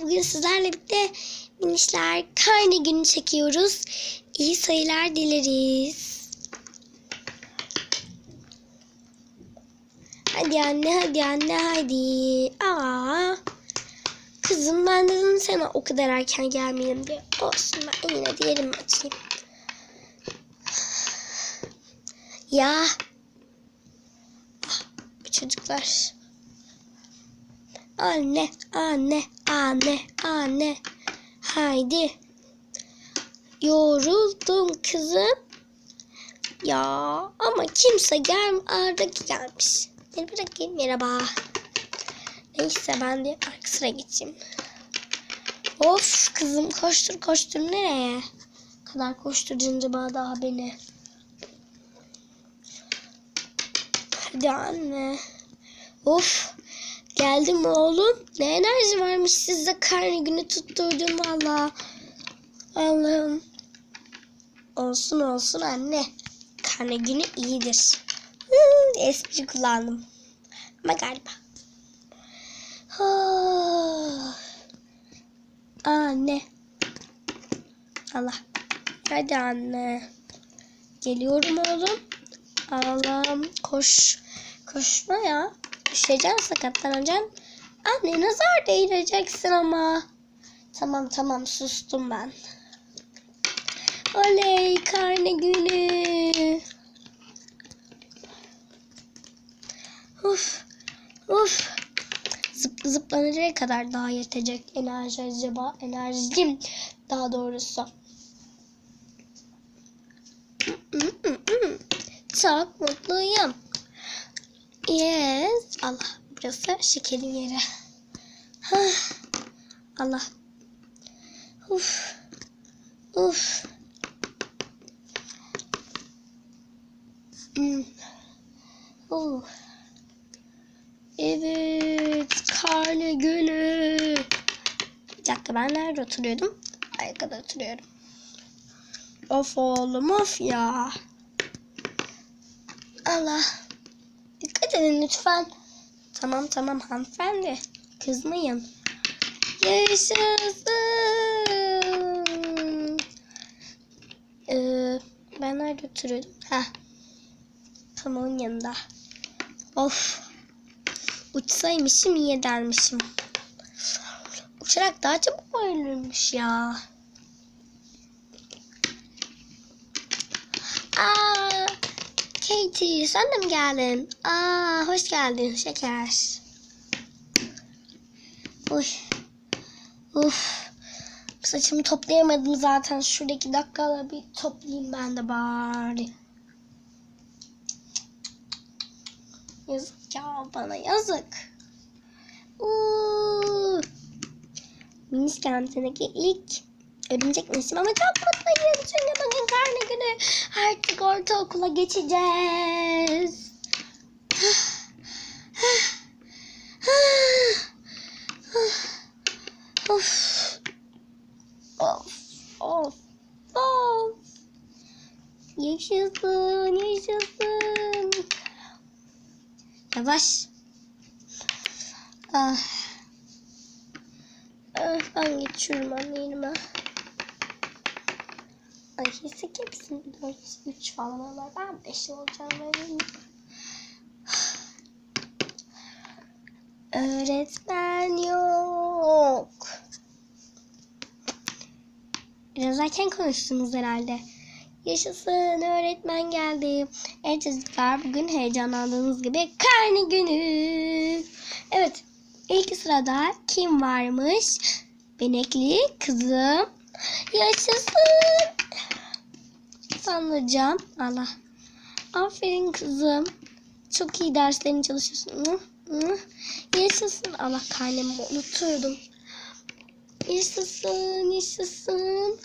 Bugün sizlerle birlikte minişler karne günü çekiyoruz. İyi sayılar dileriz. Hadi anne hadi anne hadi. Aa. Kızım ben dedim sana o kadar erken gelmeyelim diye. Olsun ben yine de yerimi açayım. Ya. Ah, bu çocuklar. Anne, anne, anne, anne. Haydi. Yoruldum kızım. Ya ama kimse gel Arda gelmiş. Beni bırakayım merhaba. Neyse ben de arka sıra geçeyim. Of kızım koştur koştur nereye? Ne kadar koşturacaksın acaba daha beni? Hadi anne. Of. Geldim oğlum? Ne enerji varmış sizde karne günü tutturdum valla. Allah'ım. Olsun olsun anne. Karne günü iyidir. Hmm, espri kullandım. Ama galiba. Ah. Anne. Allah. Hadi anne. Geliyorum oğlum. Allah'ım koş. Koşma ya. Düşeceksin sakatlanacaksın. Anne nazar değireceksin ama. Tamam tamam sustum ben. Oley karne günü. Uf. Uf. Zıp, zıplanacak kadar daha yetecek enerji acaba. Enerjim daha doğrusu. Çok mutluyum. Yes. Allah. Burası şekerin yeri. Allah. Uf. Uf. Hmm. Oh. Evet. Karne günü. Bir dakika ben nerede oturuyordum? Arkada oturuyorum. Of oğlum of ya. Allah. Dikkat edin lütfen. Tamam tamam hanımefendi. Kızmayın. Yaşasın. Ee, ben nerede oturuyordum? Ha. Tam onun yanında. Of. Uçsaymışım iyi edermişim. Uçarak daha çabuk bayılırmış ya. Aa, Katie sen de mi geldin? Aa, hoş geldin şeker. Uy. Uf. Saçımı toplayamadım zaten. Şuradaki dakikada bir toplayayım ben de bari. Yazık ya bana yazık. Uuu. Minis kentindeki ilk örümcek nesim ama çok mutluyum çünkü bugün karne günü artık ortaokula geçeceğiz. of. Of. Of. Of. Yaşasın, yaşasın. Yavaş. Ah. Ah, ben geçiyorum anne Ay hissi kimsin? 4, 3 falan olur. Ben 5 olacağım. Benim. Öğretmen yok. Biraz erken konuştunuz herhalde. Yaşasın öğretmen geldi. Evet çocuklar bugün heyecanlandığınız gibi karne günü. Evet ilk sırada kim varmış? Benekli kızım. Yaşasın. Sanlayacağım. Allah. Aferin kızım. Çok iyi derslerini çalışıyorsun. Yaşasın. Allah karnemi unutuyordum. Yaşasın. Yaşasın.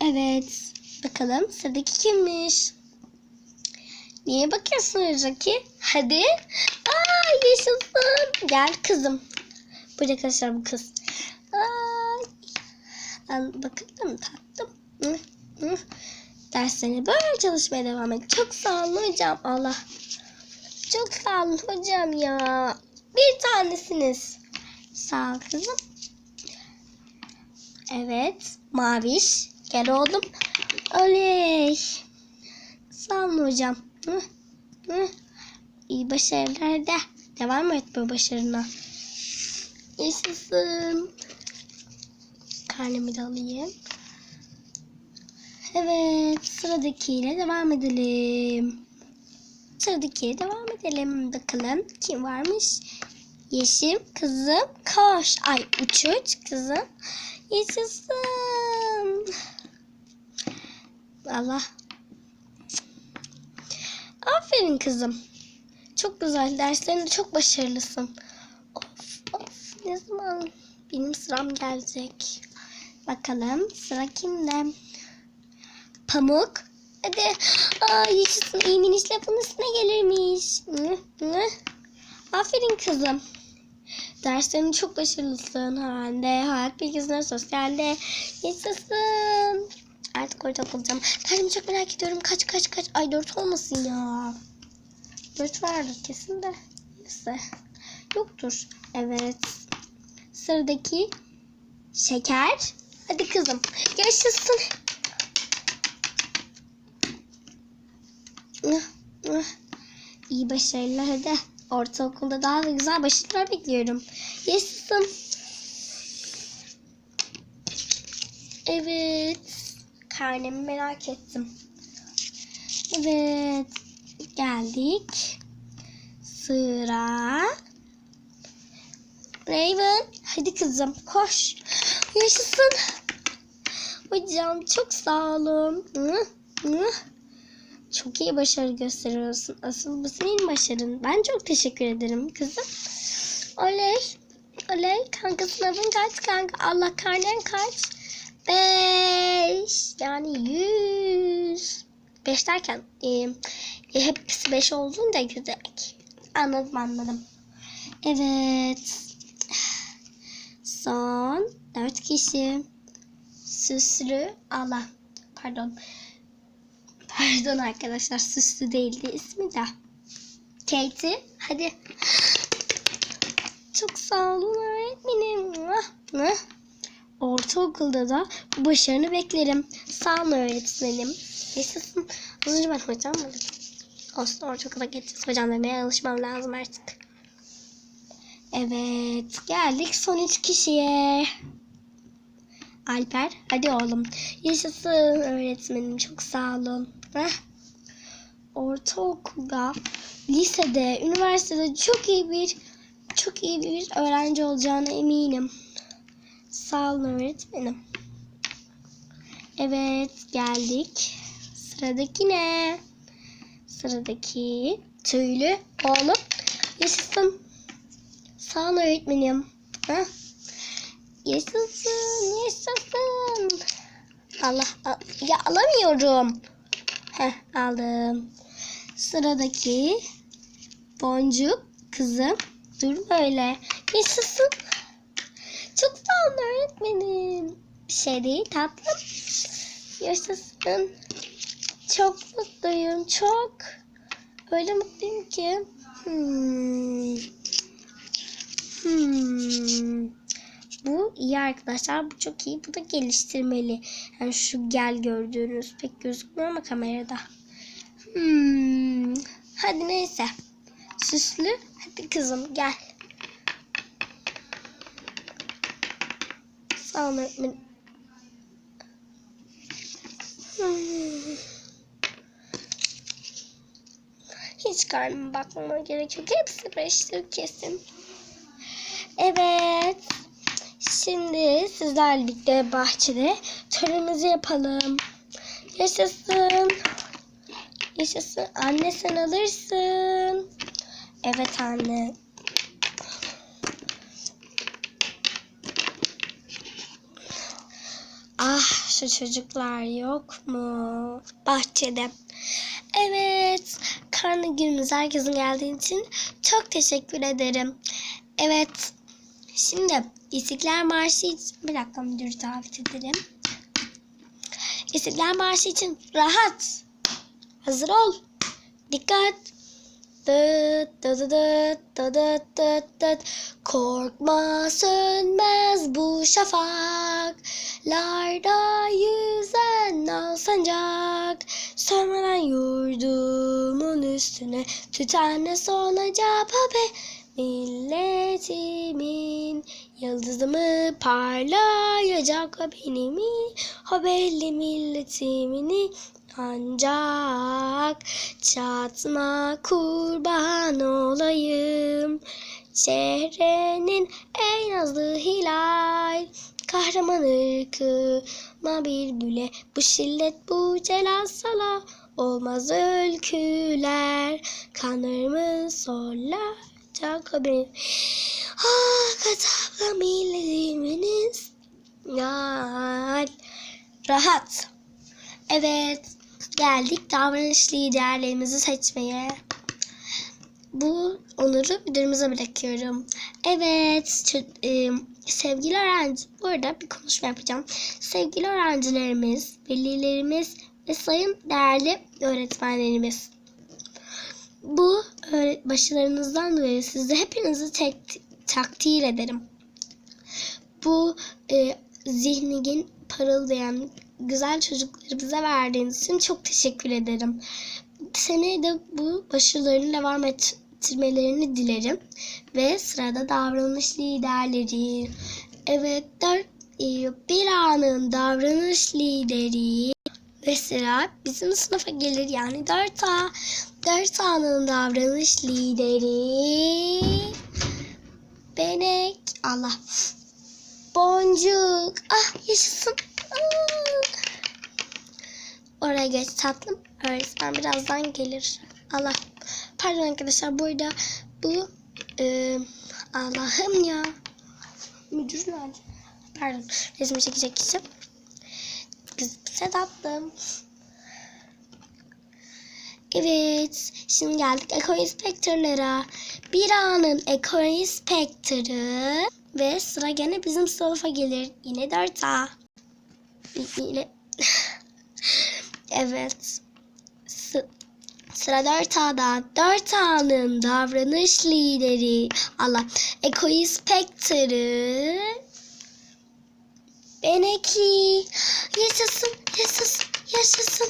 Evet. Bakalım sıradaki kimmiş? Niye bakıyorsun Raki? Hadi. Aa yaşasın. Gel kızım. Bu arkadaşlar bu kız. Ben bakalım taktım. Derslerine böyle çalışmaya devam et. Çok sağ olun hocam. Allah. Çok sağ olun hocam ya. Bir tanesiniz. Sağ ol kızım. Evet. Maviş. Gel oğlum. Oley. Sağ olun hocam. Hı, hı. İyi başarılar da. Devam et bu başarına. Yaşasın. Karnımı da alayım. Evet. Sıradakiyle devam edelim. Sıradakiyle devam edelim. Bakalım kim varmış? Yeşim kızım koş. Ay uç uç kızım. Yaşasın. Allah. Aferin kızım. Çok güzel. Derslerinde çok başarılısın. Of of. Ne zaman benim sıram gelecek? Bakalım sıra kimde? Pamuk. Hadi. Aa, yaşasın. İğnenin lafın üstüne gelirmiş. Aferin kızım. Derslerinde çok başarılısın. Halde, hayat bilgisine, sosyalde. Yaşasın. Artık orada olacağım. Derdim çok merak ediyorum. Kaç kaç kaç. Ay dört olmasın ya. Dört vardır kesin de. Neyse. Yoktur. Evet. Sıradaki şeker. Hadi kızım. Yaşasın. İyi başarılar hadi. Ortaokulda daha da güzel başarılar bekliyorum. Yaşasın. Evet. Karnemi merak ettim. Evet. Geldik. Sıra. Raven. Hadi kızım koş. Yaşasın. Hocam çok sağ olun. Hı, hı. Çok iyi başarı gösteriyorsun. Asıl bu senin başarın. Ben çok teşekkür ederim kızım. Oley. Oley. Kanka sınavın kaç kanka? Allah karnen kaç? Beş. Yani yüz. Beş derken e, e, hepsi beş olduğunda güzel. Anladım anladım. Evet. Son dört kişi. Süslü Allah. Pardon. Pardon arkadaşlar süslü değildi ismi de. Katie hadi. Çok sağ olun öğretmenim. Ortaokulda da başarını beklerim. Sağ olun öğretmenim. Yaşasın. Az önce ben hocam mı dedim? Olsun ortaokula geçeceğiz. Hocam demeye alışmam lazım artık. Evet geldik son üç kişiye. Alper hadi oğlum. Yaşasın öğretmenim çok sağ olun. Heh. Ortaokulda, lisede, üniversitede çok iyi bir çok iyi bir öğrenci olacağına eminim. Sağ olun öğretmenim. Evet geldik. Sıradaki ne? Sıradaki tüylü oğlum. Yaşasın. Sağ olun öğretmenim. Heh. Yaşasın, yaşasın. Allah, al- ya alamıyorum. Heh, aldım. Sıradaki boncuk kızım. Dur böyle. Yaşasın. Çok sağ olun öğretmenim. Bir şey değil tatlım. Yaşasın. Çok mutluyum, çok. Öyle mutluyum ki. Hmm. Hmm. Bu iyi arkadaşlar. Bu çok iyi. Bu da geliştirmeli. Yani şu gel gördüğünüz pek gözükmüyor ama kamerada. Hmm. Hadi neyse. Süslü. Hadi kızım gel. Sağ olun öğretmenim. Hmm. Hiç karnıma bakmama gerek yok. Hepsi beştir kesin. Evet. Şimdi sizlerle birlikte bahçede törenimizi yapalım. Yaşasın. Yaşasın. Anne sen alırsın. Evet anne. Ah şu çocuklar yok mu? Bahçede. Evet. Karnı günümüz herkesin geldiği için çok teşekkür ederim. Evet. Şimdi İstiklal Marşı için... Bir dakika müdürü davet edelim. İstiklal Marşı için rahat. Hazır ol. Dikkat. Dıt dıt dıt dıt dıt dıt dıt. Korkma sönmez bu şafaklarda yüzen al sancak. Sönmeden yurdumun üstüne tütenle solacak be. Milletimin yıldızı mı parlayacak o benim o belli milletimin ancak çatma kurban olayım. Çehrenin en nazlı hilal Kahraman ırkıma bir büle Bu şillet bu celal sala Olmaz ülküler Kanlarımı solacak o benim Ah katabla milletiminiz Yal Rahat Evet geldik davranış liderlerimizi seçmeye. Bu onuru müdürümüze bırakıyorum. Evet e, sevgili öğrenci burada bir konuşma yapacağım. Sevgili öğrencilerimiz, velilerimiz ve sayın değerli öğretmenlerimiz. Bu başarınızdan dolayı sizi hepinizi tek takdir ederim. Bu e, zihnigin parıldayan güzel çocukları bize verdiğiniz için çok teşekkür ederim. Seneye de bu başarılarını devam ettirmelerini dilerim. Ve sırada davranış liderleri. Evet, dört, e, bir anın davranış lideri ve sıra bizim sınıfa gelir yani 4A. 4A'nın davranış lideri Benek. Allah. Boncuk. Ah yaşasın. Ah. Oraya geç tatlım. Öğretmen birazdan gelir. Allah. Pardon arkadaşlar burada bu e, Allah'ım ya. Müdür? Pardon. Resmi çekecek kişi. Kız tatlım. Evet. Şimdi geldik Eko Inspector'lara. Bir anın Eko Inspector'ı ve sıra gene bizim sınıfa gelir. Yine 4A. Yine... evet. S- Sıra 4A'da. 4A'nın davranış lideri. Allah. Eko Inspector'ı. Benekli. Yaşasın, yaşasın, yaşasın.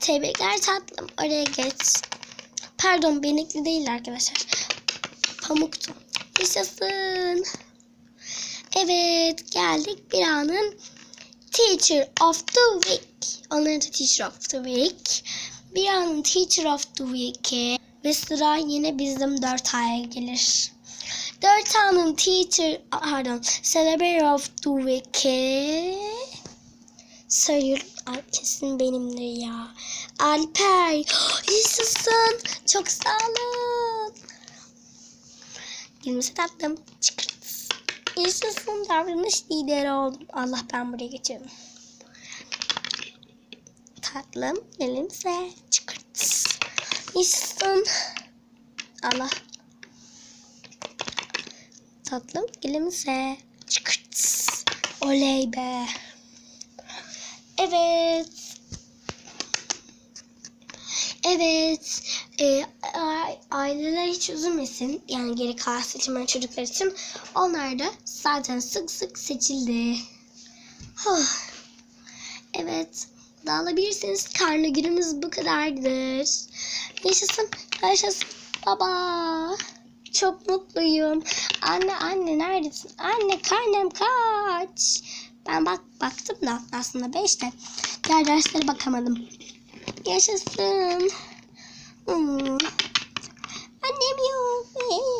Tebrikler tatlım. Oraya geç. Pardon benekli değil arkadaşlar. Pamuktu. Yaşasın. Evet geldik bir anın Teacher of the Week. Onların da Teacher of the Week. Bir anın Teacher of the Week'e ve sıra yine bizim 4 aya gelir. 4 anın Teacher, pardon, Celebrate of the Week'e sayıyorum. Ay, kesin benimdir ya. Alper. Yaşasın. Çok sağ olun. Gülmesi tatlım. Çıkırt. Yaşasın davranış lideri oldum. Allah ben buraya geçiyorum. Tatlım elimse çıkırt. Yaşasın. Allah. Tatlım elimse çıkırt. Oley be. Evet. Evet. E, aileler hiç üzülmesin. Yani geri kalan seçilen çocuklar için. Onlar da zaten sık sık seçildi. Huh. Evet. Dağılabilirsiniz. Karnı günümüz bu kadardır. Yaşasın. Yaşasın. Baba. Çok mutluyum. Anne anne neredesin? Anne karnım kaç? Ben bak baktım da aslında beşte. Diğer derslere bakamadım. Yaşasın. Hmm. Annem yok.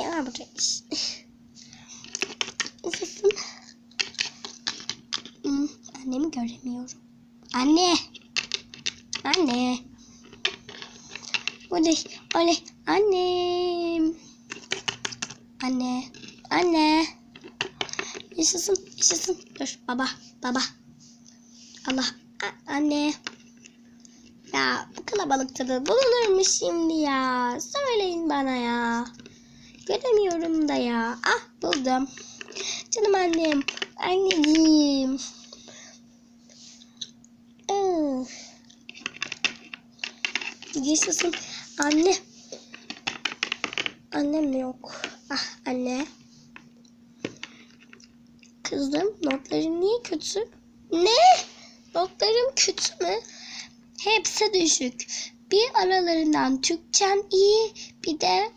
Aa, buradaymış. Yaşasın. Hmm. Annemi göremiyorum. Anne. Anne. Oley. Oley. Annem. Anne. Anne. Yaşasın. Yaşasın. Dur. Baba. Baba. Allah. A- anne. Ya bu kalabalıkta da bulunur mu şimdi ya? Söyleyin bana ya. Göremiyorum da ya. Ah buldum. Canım annem. Anneciğim. Yaşasın. Anne. Annem yok. Ah anne. Kızım notların niye kötü? Ne? Notlarım kötü mü? Hepsi düşük. Bir aralarından Türkçem iyi bir de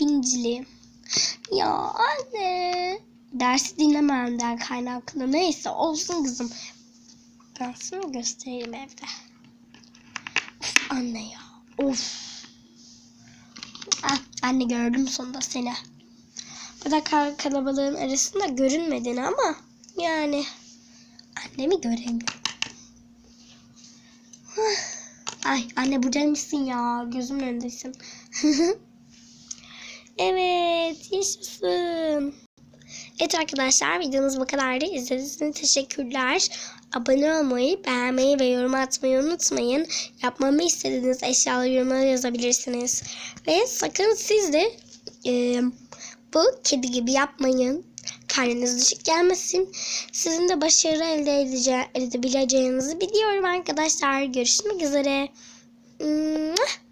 binciliğim. Ya anne. Dersi dinlememden kaynaklı. Neyse olsun kızım. Sana göstereyim evde. Of anne ya. Of. Ah, anne gördüm sonunda seni. Burada kal- kalabalığın arasında görünmedin ama yani annemi göremiyorum. Ay anne buradaymışsın ya. Gözümün önündesin. evet yaşasın. Evet arkadaşlar videomuz bu kadardı. İzlediğiniz için teşekkürler. Abone olmayı, beğenmeyi ve yorum atmayı unutmayın. Yapmamı istediğiniz eşyaları yorumlara yazabilirsiniz. Ve sakın siz de e, bu kedi gibi yapmayın. Karnınız düşük gelmesin. Sizin de başarı elde edece- edebileceğinizi biliyorum arkadaşlar. Görüşmek üzere. Mua.